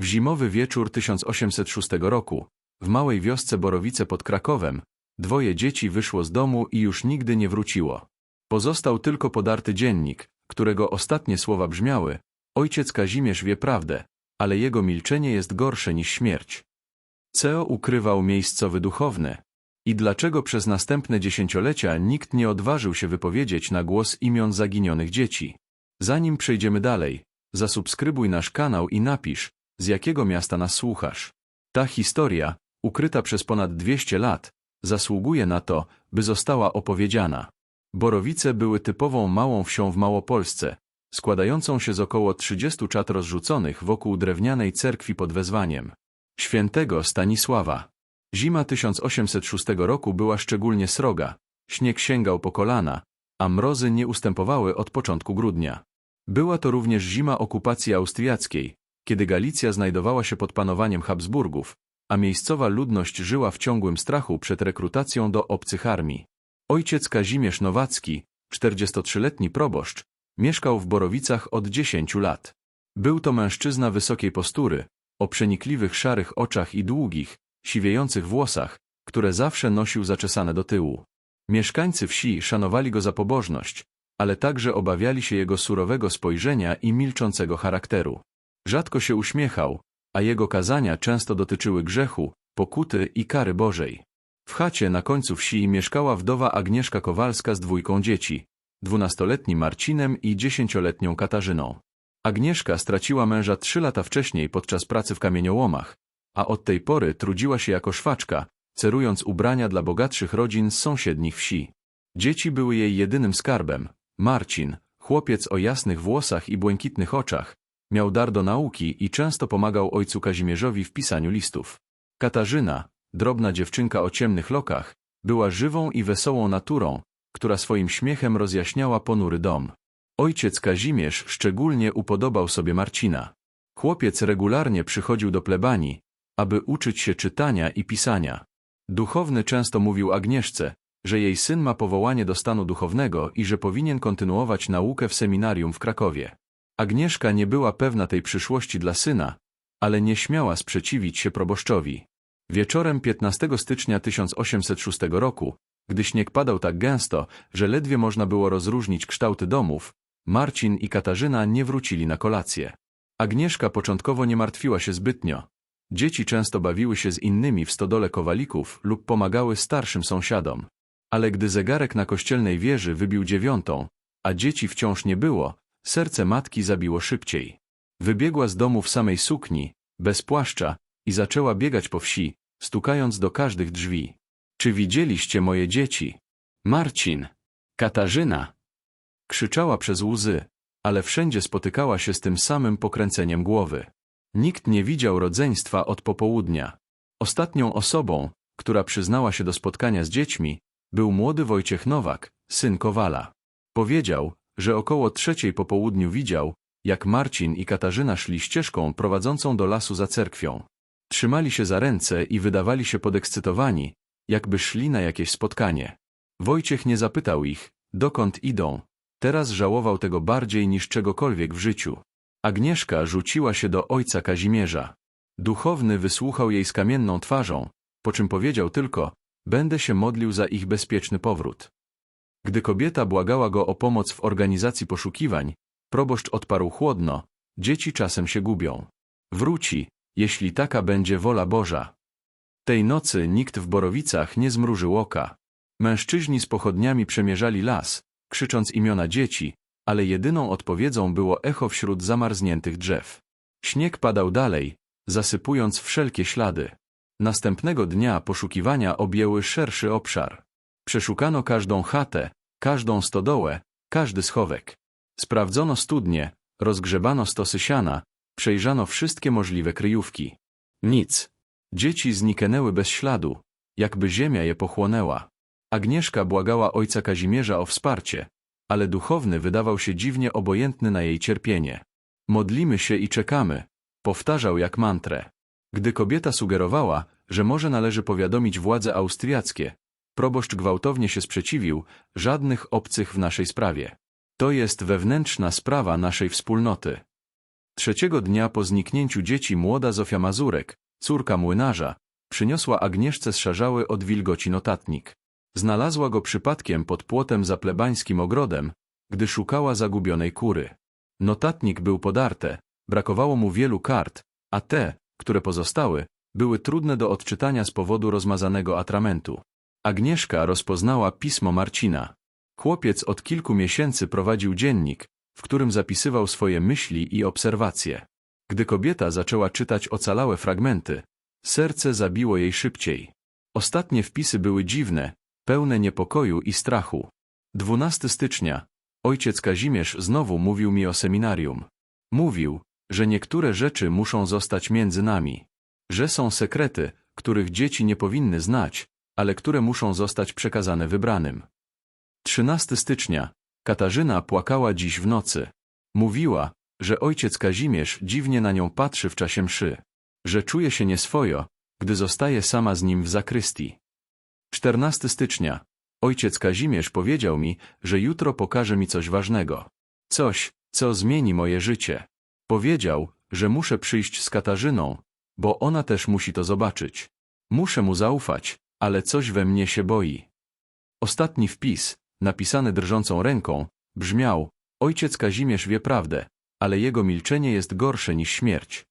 W zimowy wieczór 1806 roku, w małej wiosce Borowice pod Krakowem, dwoje dzieci wyszło z domu i już nigdy nie wróciło. Pozostał tylko podarty dziennik, którego ostatnie słowa brzmiały Ojciec Kazimierz wie prawdę, ale jego milczenie jest gorsze niż śmierć. CEO ukrywał miejscowy duchowny. I dlaczego przez następne dziesięciolecia nikt nie odważył się wypowiedzieć na głos imion zaginionych dzieci? Zanim przejdziemy dalej, zasubskrybuj nasz kanał i napisz, z jakiego miasta nas słuchasz. Ta historia, ukryta przez ponad 200 lat, zasługuje na to, by została opowiedziana. Borowice były typową małą wsią w Małopolsce, składającą się z około 30 czat rozrzuconych wokół drewnianej cerkwi pod wezwaniem świętego Stanisława. Zima 1806 roku była szczególnie sroga, śnieg sięgał po kolana, a mrozy nie ustępowały od początku grudnia. Była to również zima okupacji austriackiej, kiedy Galicja znajdowała się pod panowaniem Habsburgów, a miejscowa ludność żyła w ciągłym strachu przed rekrutacją do obcych armii. Ojciec Kazimierz Nowacki, 43-letni proboszcz, mieszkał w Borowicach od 10 lat. Był to mężczyzna wysokiej postury, o przenikliwych szarych oczach i długich, siwiejących włosach, które zawsze nosił zaczesane do tyłu. Mieszkańcy wsi szanowali go za pobożność, ale także obawiali się jego surowego spojrzenia i milczącego charakteru. Rzadko się uśmiechał, a jego kazania często dotyczyły grzechu, pokuty i kary Bożej. W chacie na końcu wsi mieszkała wdowa Agnieszka Kowalska z dwójką dzieci, dwunastoletnim Marcinem i dziesięcioletnią Katarzyną. Agnieszka straciła męża trzy lata wcześniej podczas pracy w kamieniołomach, a od tej pory trudziła się jako szwaczka, cerując ubrania dla bogatszych rodzin z sąsiednich wsi. Dzieci były jej jedynym skarbem. Marcin, chłopiec o jasnych włosach i błękitnych oczach, miał dar do nauki i często pomagał ojcu Kazimierzowi w pisaniu listów. Katarzyna, drobna dziewczynka o ciemnych lokach, była żywą i wesołą naturą, która swoim śmiechem rozjaśniała ponury dom. Ojciec Kazimierz szczególnie upodobał sobie Marcina. Chłopiec regularnie przychodził do plebanii, aby uczyć się czytania i pisania. Duchowny często mówił Agnieszce, że jej syn ma powołanie do stanu duchownego i że powinien kontynuować naukę w seminarium w Krakowie. Agnieszka nie była pewna tej przyszłości dla syna, ale nie śmiała sprzeciwić się proboszczowi. Wieczorem 15 stycznia 1806 roku, gdy śnieg padał tak gęsto, że ledwie można było rozróżnić kształty domów, Marcin i Katarzyna nie wrócili na kolację. Agnieszka początkowo nie martwiła się zbytnio. Dzieci często bawiły się z innymi w stodole kowalików lub pomagały starszym sąsiadom. Ale gdy zegarek na kościelnej wieży wybił dziewiątą, a dzieci wciąż nie było, serce matki zabiło szybciej. Wybiegła z domu w samej sukni, bez płaszcza, i zaczęła biegać po wsi, stukając do każdych drzwi. Czy widzieliście moje dzieci? Marcin, Katarzyna, Krzyczała przez łzy, ale wszędzie spotykała się z tym samym pokręceniem głowy. Nikt nie widział rodzeństwa od popołudnia. Ostatnią osobą, która przyznała się do spotkania z dziećmi, był młody Wojciech Nowak, syn Kowala. Powiedział, że około trzeciej po południu widział, jak Marcin i Katarzyna szli ścieżką prowadzącą do lasu za cerkwią. Trzymali się za ręce i wydawali się podekscytowani, jakby szli na jakieś spotkanie. Wojciech nie zapytał ich, dokąd idą, Teraz żałował tego bardziej niż czegokolwiek w życiu. Agnieszka rzuciła się do ojca Kazimierza. Duchowny wysłuchał jej z kamienną twarzą, po czym powiedział tylko, będę się modlił za ich bezpieczny powrót. Gdy kobieta błagała go o pomoc w organizacji poszukiwań, proboszcz odparł chłodno, dzieci czasem się gubią. Wróci, jeśli taka będzie wola Boża. Tej nocy nikt w Borowicach nie zmrużył oka. Mężczyźni z pochodniami przemierzali las, krzycząc imiona dzieci, ale jedyną odpowiedzią było echo wśród zamarzniętych drzew. Śnieg padał dalej, zasypując wszelkie ślady. Następnego dnia poszukiwania objęły szerszy obszar. Przeszukano każdą chatę, każdą stodołę, każdy schowek. Sprawdzono studnie, rozgrzebano stosy siana, przejrzano wszystkie możliwe kryjówki. Nic. Dzieci zniknęły bez śladu, jakby ziemia je pochłonęła. Agnieszka błagała ojca Kazimierza o wsparcie, ale duchowny wydawał się dziwnie obojętny na jej cierpienie. Modlimy się i czekamy, powtarzał jak mantrę. Gdy kobieta sugerowała, że może należy powiadomić władze austriackie, proboszcz gwałtownie się sprzeciwił, żadnych obcych w naszej sprawie. To jest wewnętrzna sprawa naszej wspólnoty. Trzeciego dnia po zniknięciu dzieci młoda Zofia Mazurek, córka młynarza, przyniosła Agnieszce zszarzały od wilgoci notatnik. Znalazła go przypadkiem pod płotem za plebańskim ogrodem, gdy szukała zagubionej kury. Notatnik był podarte, brakowało mu wielu kart, a te, które pozostały, były trudne do odczytania z powodu rozmazanego atramentu. Agnieszka rozpoznała pismo Marcina. Chłopiec od kilku miesięcy prowadził dziennik, w którym zapisywał swoje myśli i obserwacje. Gdy kobieta zaczęła czytać ocalałe fragmenty, serce zabiło jej szybciej. Ostatnie wpisy były dziwne, pełne niepokoju i strachu. 12 stycznia. Ojciec Kazimierz znowu mówił mi o seminarium. Mówił, że niektóre rzeczy muszą zostać między nami. Że są sekrety, których dzieci nie powinny znać, ale które muszą zostać przekazane wybranym. 13 stycznia. Katarzyna płakała dziś w nocy. Mówiła, że ojciec Kazimierz dziwnie na nią patrzy w czasie mszy. Że czuje się nieswojo, gdy zostaje sama z nim w zakrystii. 14 stycznia. Ojciec Kazimierz powiedział mi, że jutro pokaże mi coś ważnego. Coś, co zmieni moje życie. Powiedział, że muszę przyjść z Katarzyną, bo ona też musi to zobaczyć. Muszę mu zaufać, ale coś we mnie się boi. Ostatni wpis, napisany drżącą ręką, brzmiał Ojciec Kazimierz wie prawdę, ale jego milczenie jest gorsze niż śmierć.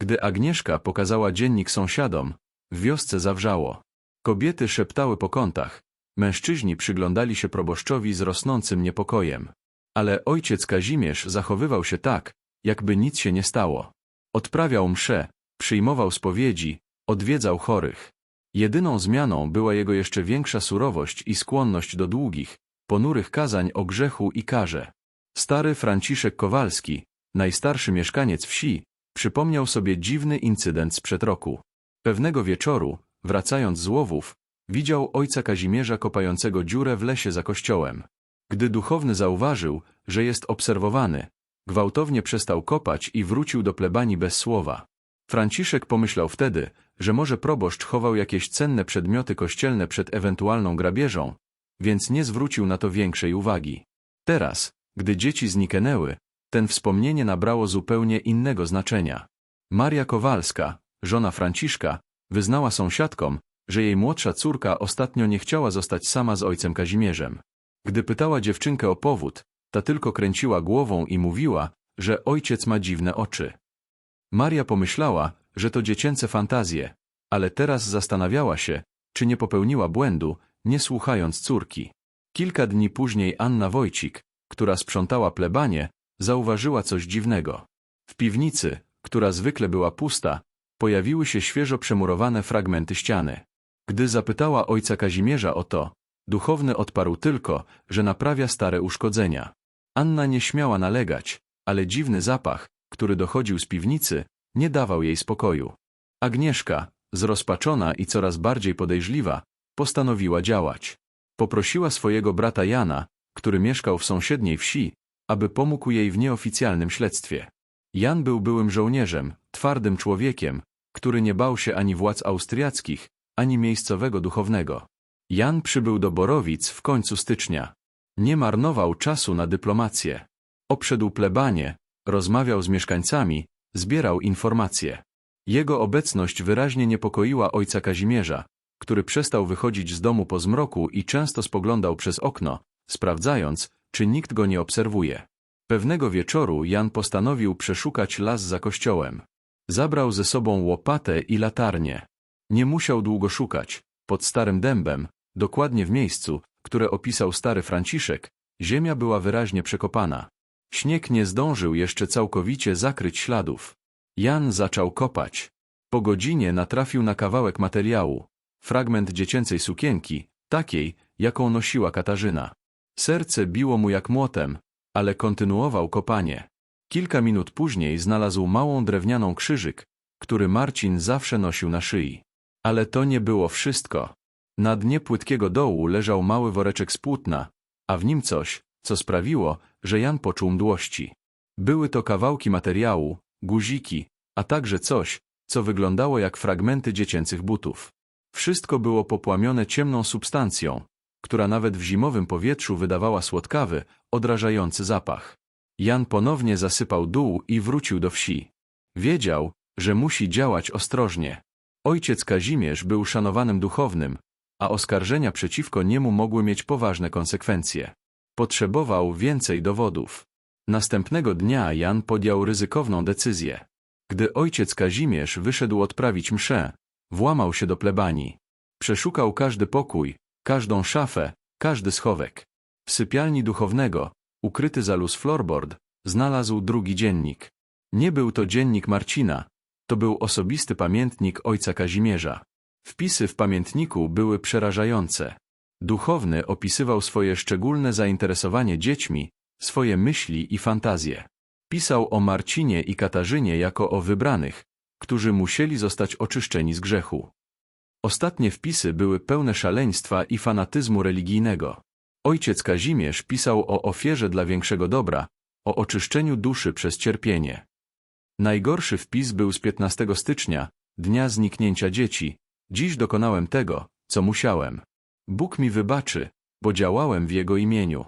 Gdy Agnieszka pokazała dziennik sąsiadom, w wiosce zawrzało. Kobiety szeptały po kątach, mężczyźni przyglądali się proboszczowi z rosnącym niepokojem. Ale ojciec Kazimierz zachowywał się tak, jakby nic się nie stało. Odprawiał msze, przyjmował spowiedzi, odwiedzał chorych. Jedyną zmianą była jego jeszcze większa surowość i skłonność do długich, ponurych kazań o grzechu i karze. Stary Franciszek Kowalski, najstarszy mieszkaniec wsi, przypomniał sobie dziwny incydent sprzed roku. Pewnego wieczoru, wracając z łowów, widział ojca Kazimierza kopającego dziurę w lesie za kościołem. Gdy duchowny zauważył, że jest obserwowany, gwałtownie przestał kopać i wrócił do plebanii bez słowa. Franciszek pomyślał wtedy, że może proboszcz chował jakieś cenne przedmioty kościelne przed ewentualną grabieżą, więc nie zwrócił na to większej uwagi. Teraz, gdy dzieci zniknęły, ten wspomnienie nabrało zupełnie innego znaczenia. Maria Kowalska, żona Franciszka, wyznała sąsiadkom, że jej młodsza córka ostatnio nie chciała zostać sama z ojcem Kazimierzem. Gdy pytała dziewczynkę o powód, ta tylko kręciła głową i mówiła, że ojciec ma dziwne oczy. Maria pomyślała, że to dziecięce fantazje, ale teraz zastanawiała się, czy nie popełniła błędu, nie słuchając córki. Kilka dni później Anna Wojcik, która sprzątała plebanie, zauważyła coś dziwnego. W piwnicy, która zwykle była pusta, pojawiły się świeżo przemurowane fragmenty ściany. Gdy zapytała ojca Kazimierza o to, duchowny odparł tylko, że naprawia stare uszkodzenia. Anna nie śmiała nalegać, ale dziwny zapach, który dochodził z piwnicy, nie dawał jej spokoju. Agnieszka, zrozpaczona i coraz bardziej podejrzliwa, postanowiła działać. Poprosiła swojego brata Jana, który mieszkał w sąsiedniej wsi, aby pomógł jej w nieoficjalnym śledztwie. Jan był byłym żołnierzem, twardym człowiekiem, który nie bał się ani władz austriackich, ani miejscowego duchownego. Jan przybył do Borowic w końcu stycznia. Nie marnował czasu na dyplomację. Obszedł plebanie, rozmawiał z mieszkańcami, zbierał informacje. Jego obecność wyraźnie niepokoiła ojca Kazimierza, który przestał wychodzić z domu po zmroku i często spoglądał przez okno, sprawdzając, czy nikt go nie obserwuje. Pewnego wieczoru Jan postanowił przeszukać las za kościołem. Zabrał ze sobą łopatę i latarnię. Nie musiał długo szukać. Pod starym dębem, dokładnie w miejscu, które opisał stary Franciszek, ziemia była wyraźnie przekopana. Śnieg nie zdążył jeszcze całkowicie zakryć śladów. Jan zaczął kopać. Po godzinie natrafił na kawałek materiału. Fragment dziecięcej sukienki, takiej, jaką nosiła Katarzyna. Serce biło mu jak młotem, ale kontynuował kopanie. Kilka minut później znalazł małą drewnianą krzyżyk, który Marcin zawsze nosił na szyi. Ale to nie było wszystko. Na dnie płytkiego dołu leżał mały woreczek z płótna, a w nim coś, co sprawiło, że Jan poczuł mdłości. Były to kawałki materiału, guziki, a także coś, co wyglądało jak fragmenty dziecięcych butów. Wszystko było popłamione ciemną substancją, która nawet w zimowym powietrzu wydawała słodkawy, odrażający zapach. Jan ponownie zasypał dół i wrócił do wsi. Wiedział, że musi działać ostrożnie. Ojciec Kazimierz był szanowanym duchownym, a oskarżenia przeciwko niemu mogły mieć poważne konsekwencje. Potrzebował więcej dowodów. Następnego dnia Jan podjął ryzykowną decyzję. Gdy ojciec Kazimierz wyszedł odprawić mszę, włamał się do plebanii. Przeszukał każdy pokój, każdą szafę, każdy schowek. W sypialni duchownego, ukryty za luz floorboard, znalazł drugi dziennik. Nie był to dziennik Marcina, to był osobisty pamiętnik ojca Kazimierza. Wpisy w pamiętniku były przerażające. Duchowny opisywał swoje szczególne zainteresowanie dziećmi, swoje myśli i fantazje. Pisał o Marcinie i Katarzynie jako o wybranych, którzy musieli zostać oczyszczeni z grzechu. Ostatnie wpisy były pełne szaleństwa i fanatyzmu religijnego. Ojciec Kazimierz pisał o ofierze dla większego dobra, o oczyszczeniu duszy przez cierpienie. Najgorszy wpis był z 15 stycznia, dnia zniknięcia dzieci. Dziś dokonałem tego, co musiałem. Bóg mi wybaczy, bo działałem w Jego imieniu.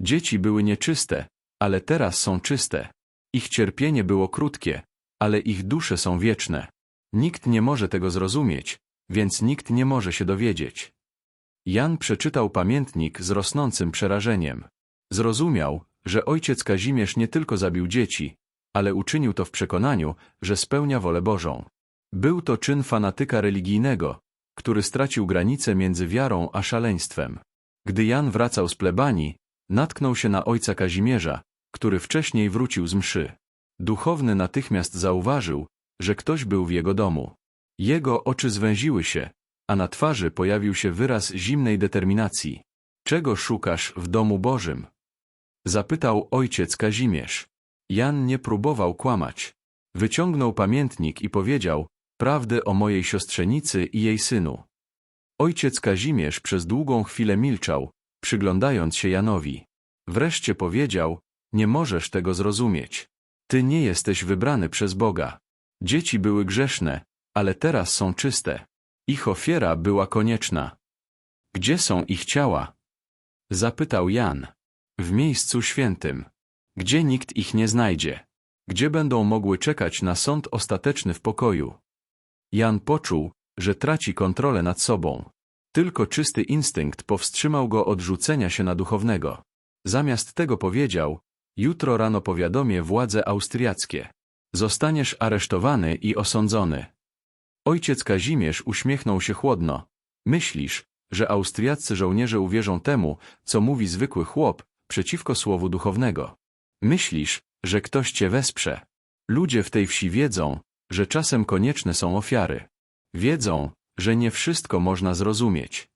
Dzieci były nieczyste, ale teraz są czyste. Ich cierpienie było krótkie, ale ich dusze są wieczne. Nikt nie może tego zrozumieć, więc nikt nie może się dowiedzieć. Jan przeczytał pamiętnik z rosnącym przerażeniem. Zrozumiał, że ojciec Kazimierz nie tylko zabił dzieci, ale uczynił to w przekonaniu, że spełnia wolę Bożą. Był to czyn fanatyka religijnego, który stracił granicę między wiarą a szaleństwem. Gdy Jan wracał z plebanii, natknął się na ojca Kazimierza, który wcześniej wrócił z mszy. Duchowny natychmiast zauważył, że ktoś był w jego domu. Jego oczy zwęziły się, a na twarzy pojawił się wyraz zimnej determinacji. Czego szukasz w domu Bożym? Zapytał ojciec Kazimierz. Jan nie próbował kłamać. Wyciągnął pamiętnik i powiedział prawdę o mojej siostrzenicy i jej synu. Ojciec Kazimierz przez długą chwilę milczał, przyglądając się Janowi. Wreszcie powiedział, nie możesz tego zrozumieć. Ty nie jesteś wybrany przez Boga. Dzieci były grzeszne, ale teraz są czyste. Ich ofiara była konieczna. Gdzie są ich ciała? Zapytał Jan. W miejscu świętym. Gdzie nikt ich nie znajdzie. Gdzie będą mogły czekać na sąd ostateczny w pokoju. Jan poczuł, że traci kontrolę nad sobą. Tylko czysty instynkt powstrzymał go od rzucenia się na duchownego. Zamiast tego powiedział, jutro rano powiadomię władze austriackie. Zostaniesz aresztowany i osądzony. Ojciec Kazimierz uśmiechnął się chłodno. Myślisz, że austriaccy żołnierze uwierzą temu, co mówi zwykły chłop, przeciwko słowu duchownego. Myślisz, że ktoś cię wesprze. Ludzie w tej wsi wiedzą, że czasem konieczne są ofiary. Wiedzą, że nie wszystko można zrozumieć.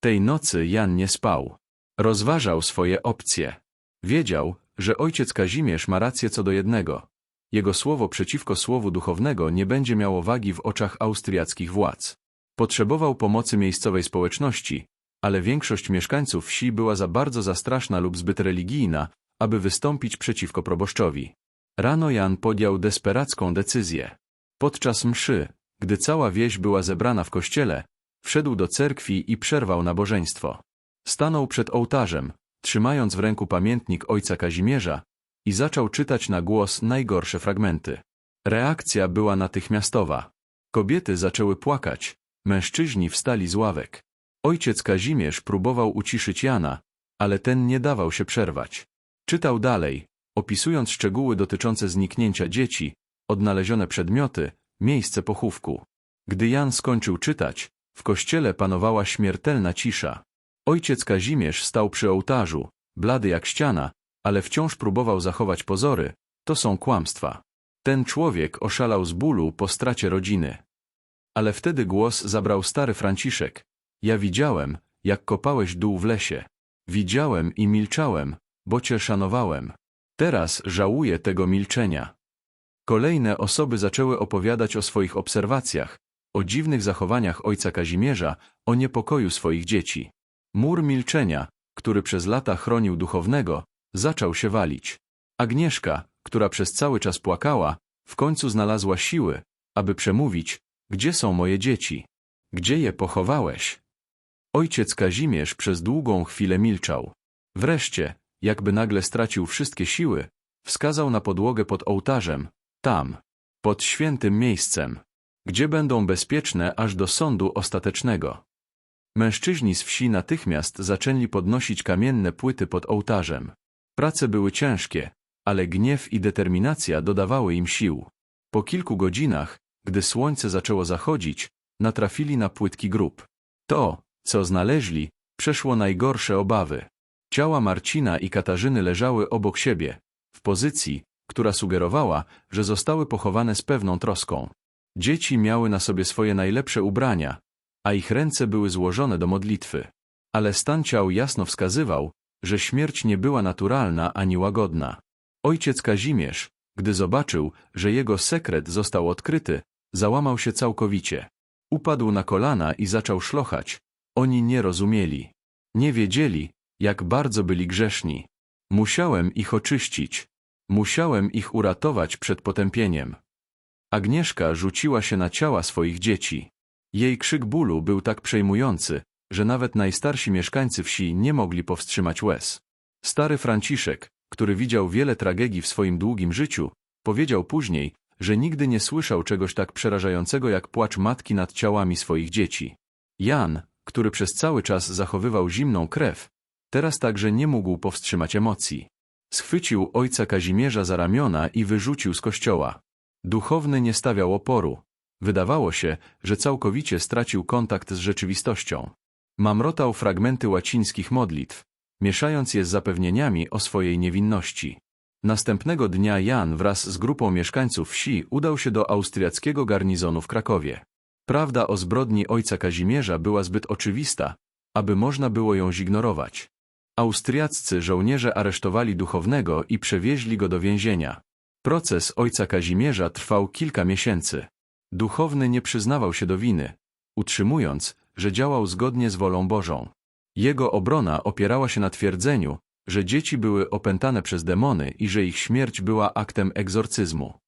Tej nocy Jan nie spał. Rozważał swoje opcje. Wiedział, że ojciec Kazimierz ma rację co do jednego. Jego słowo przeciwko słowu duchownego nie będzie miało wagi w oczach austriackich władz. Potrzebował pomocy miejscowej społeczności, ale większość mieszkańców wsi była za bardzo zastraszna lub zbyt religijna, aby wystąpić przeciwko proboszczowi. Rano Jan podjął desperacką decyzję. Podczas mszy, gdy cała wieś była zebrana w kościele, wszedł do cerkwi i przerwał nabożeństwo. Stanął przed ołtarzem, trzymając w ręku pamiętnik ojca Kazimierza i zaczął czytać na głos najgorsze fragmenty. Reakcja była natychmiastowa. Kobiety zaczęły płakać, mężczyźni wstali z ławek. Ojciec Kazimierz próbował uciszyć Jana, ale ten nie dawał się przerwać. Czytał dalej, opisując szczegóły dotyczące zniknięcia dzieci, odnalezione przedmioty, miejsce pochówku. Gdy Jan skończył czytać, w kościele panowała śmiertelna cisza. Ojciec Kazimierz stał przy ołtarzu, blady jak ściana, ale wciąż próbował zachować pozory. To są kłamstwa. Ten człowiek oszalał z bólu po stracie rodziny. Ale wtedy głos zabrał stary Franciszek. Ja widziałem, jak kopałeś dół w lesie. Widziałem i milczałem, bo cię szanowałem. Teraz żałuję tego milczenia. Kolejne osoby zaczęły opowiadać o swoich obserwacjach, o dziwnych zachowaniach ojca Kazimierza, o niepokoju swoich dzieci. Mur milczenia, który przez lata chronił duchownego, zaczął się walić. Agnieszka, która przez cały czas płakała, w końcu znalazła siły, aby przemówić, gdzie są moje dzieci? Gdzie je pochowałeś? Ojciec Kazimierz przez długą chwilę milczał. Wreszcie, jakby nagle stracił wszystkie siły, Wskazał na podłogę pod ołtarzem, tam, pod świętym miejscem, gdzie będą bezpieczne aż do sądu ostatecznego. Mężczyźni z wsi natychmiast zaczęli podnosić kamienne płyty pod ołtarzem. Prace były ciężkie, ale gniew i determinacja dodawały im sił. Po kilku godzinach, gdy słońce zaczęło zachodzić, natrafili na płytki grób. To, co znaleźli, przeszło najgorsze obawy. Ciała Marcina i Katarzyny leżały obok siebie, w pozycji, która sugerowała, że zostały pochowane z pewną troską. Dzieci miały na sobie swoje najlepsze ubrania, a ich ręce były złożone do modlitwy. Ale stan ciał jasno wskazywał, że śmierć nie była naturalna ani łagodna. Ojciec Kazimierz, gdy zobaczył, że jego sekret został odkryty, załamał się całkowicie. Upadł na kolana i zaczął szlochać. Oni nie rozumieli. Nie wiedzieli, jak bardzo byli grzeszni. Musiałem ich oczyścić. Musiałem ich uratować przed potępieniem. Agnieszka rzuciła się na ciała swoich dzieci. Jej krzyk bólu był tak przejmujący, że nawet najstarsi mieszkańcy wsi nie mogli powstrzymać łez. Stary Franciszek, który widział wiele tragedii w swoim długim życiu, powiedział później, że nigdy nie słyszał czegoś tak przerażającego jak płacz matki nad ciałami swoich dzieci. Jan, który przez cały czas zachowywał zimną krew, teraz także nie mógł powstrzymać emocji. Schwycił ojca Kazimierza za ramiona i wyrzucił z kościoła. Duchowny nie stawiał oporu. Wydawało się, że całkowicie stracił kontakt z rzeczywistością. Mamrotał fragmenty łacińskich modlitw, mieszając je z zapewnieniami o swojej niewinności. Następnego dnia Jan wraz z grupą mieszkańców wsi udał się do austriackiego garnizonu w Krakowie. Prawda o zbrodni ojca Kazimierza była zbyt oczywista, aby można było ją zignorować. Austriaccy żołnierze aresztowali duchownego i przewieźli go do więzienia. Proces ojca Kazimierza trwał kilka miesięcy. Duchowny nie przyznawał się do winy, utrzymując, że działał zgodnie z wolą Bożą. Jego obrona opierała się na twierdzeniu, że dzieci były opętane przez demony i że ich śmierć była aktem egzorcyzmu.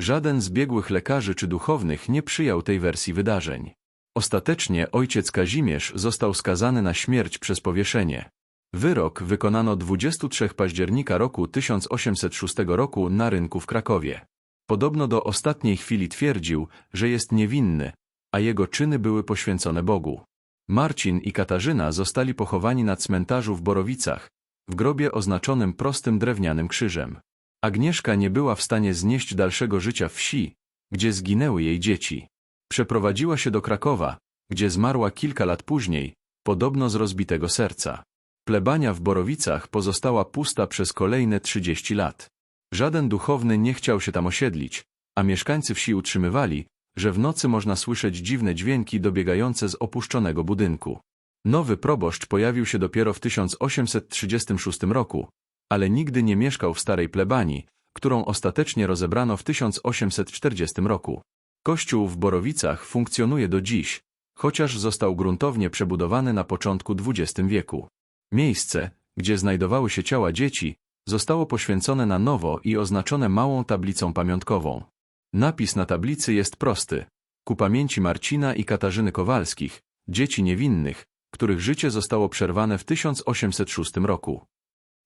Żaden z biegłych lekarzy czy duchownych nie przyjął tej wersji wydarzeń. Ostatecznie ojciec Kazimierz został skazany na śmierć przez powieszenie. Wyrok wykonano 23 października roku 1806 roku na rynku w Krakowie. Podobno do ostatniej chwili twierdził, że jest niewinny, a jego czyny były poświęcone Bogu. Marcin i Katarzyna zostali pochowani na cmentarzu w Borowicach, w grobie oznaczonym prostym drewnianym krzyżem. Agnieszka nie była w stanie znieść dalszego życia wsi, gdzie zginęły jej dzieci. Przeprowadziła się do Krakowa, gdzie zmarła kilka lat później, podobno z rozbitego serca. Plebania w Borowicach pozostała pusta przez kolejne 30 lat. Żaden duchowny nie chciał się tam osiedlić, a mieszkańcy wsi utrzymywali, że w nocy można słyszeć dziwne dźwięki dobiegające z opuszczonego budynku. Nowy proboszcz pojawił się dopiero w 1836 roku, ale nigdy nie mieszkał w starej plebanii, którą ostatecznie rozebrano w 1840 roku. Kościół w Borowicach funkcjonuje do dziś, chociaż został gruntownie przebudowany na początku XX wieku. Miejsce, gdzie znajdowały się ciała dzieci, zostało poświęcone na nowo i oznaczone małą tablicą pamiątkową. Napis na tablicy jest prosty. Ku pamięci Marcina i Katarzyny Kowalskich, dzieci niewinnych, których życie zostało przerwane w 1806 roku.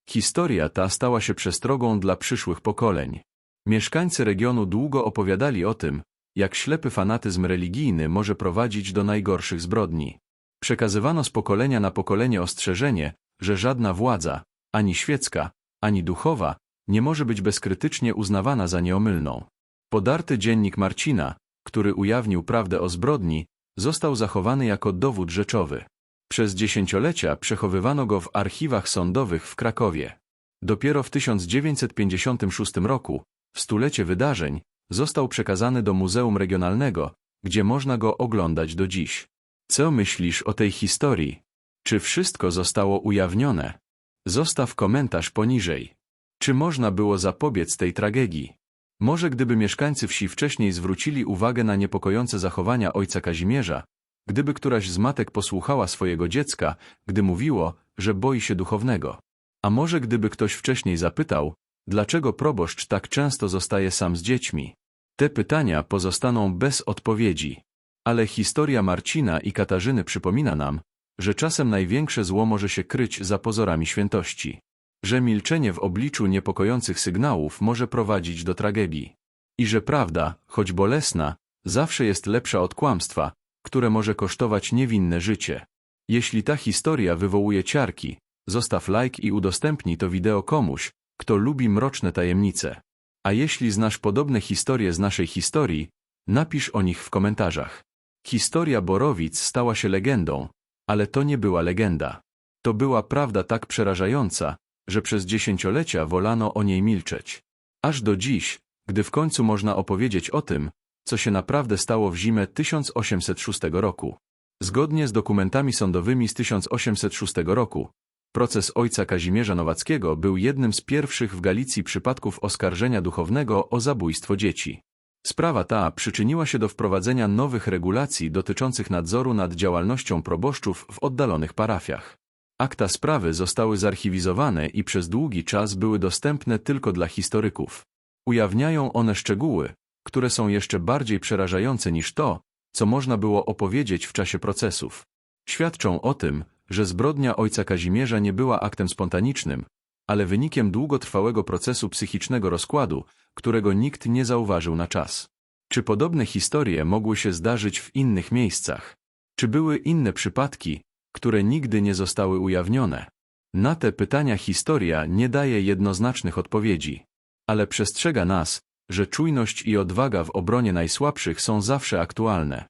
Historia ta stała się przestrogą dla przyszłych pokoleń. Mieszkańcy regionu długo opowiadali o tym, jak ślepy fanatyzm religijny może prowadzić do najgorszych zbrodni. Przekazywano z pokolenia na pokolenie ostrzeżenie, że żadna władza, ani świecka, ani duchowa, nie może być bezkrytycznie uznawana za nieomylną. Podarty dziennik Marcina, który ujawnił prawdę o zbrodni, został zachowany jako dowód rzeczowy. Przez dziesięciolecia przechowywano go w archiwach sądowych w Krakowie. Dopiero w 1956 roku, w stulecie wydarzeń, został przekazany do Muzeum Regionalnego, gdzie można go oglądać do dziś. Co myślisz o tej historii? Czy wszystko zostało ujawnione? Zostaw komentarz poniżej. Czy można było zapobiec tej tragedii? Może gdyby mieszkańcy wsi wcześniej zwrócili uwagę na niepokojące zachowania ojca Kazimierza, gdyby któraś z matek posłuchała swojego dziecka, gdy mówiło, że boi się duchownego. A może gdyby ktoś wcześniej zapytał, dlaczego proboszcz tak często zostaje sam z dziećmi? Te pytania pozostaną bez odpowiedzi. Ale historia Marcina i Katarzyny przypomina nam, że czasem największe zło może się kryć za pozorami świętości. że milczenie w obliczu niepokojących sygnałów może prowadzić do tragedii. I że prawda, choć bolesna, zawsze jest lepsza od kłamstwa, które może kosztować niewinne życie. Jeśli ta historia wywołuje ciarki, zostaw like i udostępnij to wideo komuś, kto lubi mroczne tajemnice. A jeśli znasz podobne historie z naszej historii, napisz o nich w komentarzach. Historia Borowic stała się legendą, ale to nie była legenda. To była prawda tak przerażająca, że przez dziesięciolecia wolano o niej milczeć. Aż do dziś, gdy w końcu można opowiedzieć o tym, co się naprawdę stało w zimę 1806 roku. Zgodnie z dokumentami sądowymi z 1806 roku, proces ojca Kazimierza Nowackiego był jednym z pierwszych w Galicji przypadków oskarżenia duchownego o zabójstwo dzieci. Sprawa ta przyczyniła się do wprowadzenia nowych regulacji dotyczących nadzoru nad działalnością proboszczów w oddalonych parafiach. Akta sprawy zostały zarchiwizowane i przez długi czas były dostępne tylko dla historyków. Ujawniają one szczegóły, które są jeszcze bardziej przerażające niż to, co można było opowiedzieć w czasie procesów. Świadczą o tym, że zbrodnia ojca Kazimierza nie była aktem spontanicznym, ale wynikiem długotrwałego procesu psychicznego rozkładu, którego nikt nie zauważył na czas. Czy podobne historie mogły się zdarzyć w innych miejscach? Czy były inne przypadki, które nigdy nie zostały ujawnione? Na te pytania historia nie daje jednoznacznych odpowiedzi, ale przestrzega nas, że czujność i odwaga w obronie najsłabszych są zawsze aktualne.